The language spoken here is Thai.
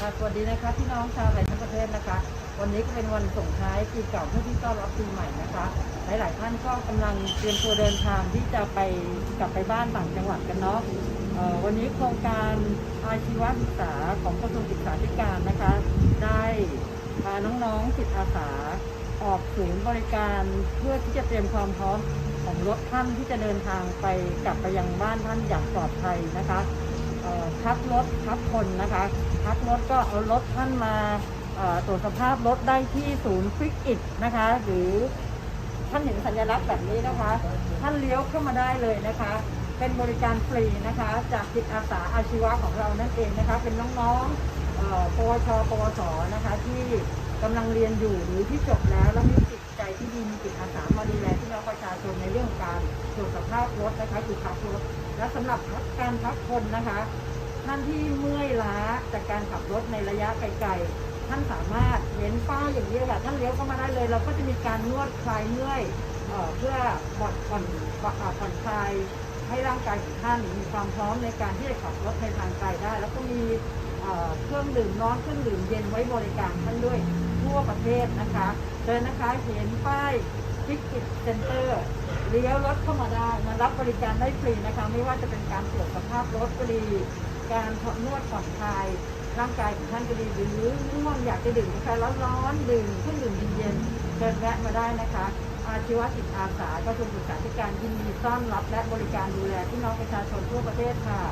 ค่ะสวัสดีนะคะพี่น้องชาวไทยทั้งประเทศนะคะ วันนี้ก็เป็นวันส่งท้ายปีเก่าเพื่อที่ต้อนรับปีใหม่นะคะ หลายๆท่านก็กำลังเตรียมตัวเดินทางที่จะไปกลับไปบ้านต่างจังหวัดกันเนาะวันนี้โครงการอาชีวศึกษาของกระทรวงศึกษาธิการนะคะ ได้พาน้องๆจิตอาสาออกศูนย์บริการเพื่อที่จะเตรียมความพร้อมของรถท่านที่จะเดินทางไปกลับไปยังบ้านท่านอย่างปลอดภัยนะคะ เอ่อพักรถพักคนนะคะพักรถก็เอารถท่านมาตรวจสภาพรถได้ที่ศูนย์ฟิกอิดนะคะ หรือท่านเห็นสัญลักษณ์แบบนี้นะคะ ท่านเลี้ยวเข้ามาได้เลยนะคะ เป็นบริการฟรีนะคะ จากจิตอาสาอาชีวะของเรานั่นเองนะคะ เป็นน้องๆปวชปวสนะคะ ที่กำลังเรียนอยู่หรือที่จบแล้วแล้วมีจิตใจที่ดีมีจิตอาสามาดูแลพี่น้องประชาชนในเรื่องการตรวจสภาพรถนะคะคือพักรถ และสำหรับการพักคนนะคะ ท่านที่เมื่อยล้าจากการขับรถในระยะไกลๆ ท่านสามารถเห็นป้ายอย่างนี้ค่ะท่านเลี้ยวเข้ามาได้เลย เราก็จะมีการนวดคลายเมื่อยเออเพื่อผ่อนผ่อนผ่อนคลายให้ร่างกายของท่านมีความพร้อมในการที่จะขับรถในทางไกลได้ แล้วก็มีเเครื่องดื่มร้อนเครื่องดื่มเย็นไว้บริการท่านด้วยทั่วประเทศนะคะเชิญนะคะเห็นป้ายพิกิจเซ็นเตอร์ เลี้ยวรถเข้ามาได้มารับบริการได้ฟรีนะคะ ไม่ว่าจะเป็นการตรวจสภาพรถก็ดี การผ่อนนวดผ่อนคลายร่างกายของท่านก็ดีหรือง่วงอยากจะดื่มกาแฟร้อนๆดื่มเครื่องดื่มเย็นๆเชิญแวะมาได้นะคะ อาชีวจิตอาสากระทรวงศึกษาธิการยินดีต้อนรับและบริการดูแลพี่น้องประชาชนทั่วประเทศค่ะ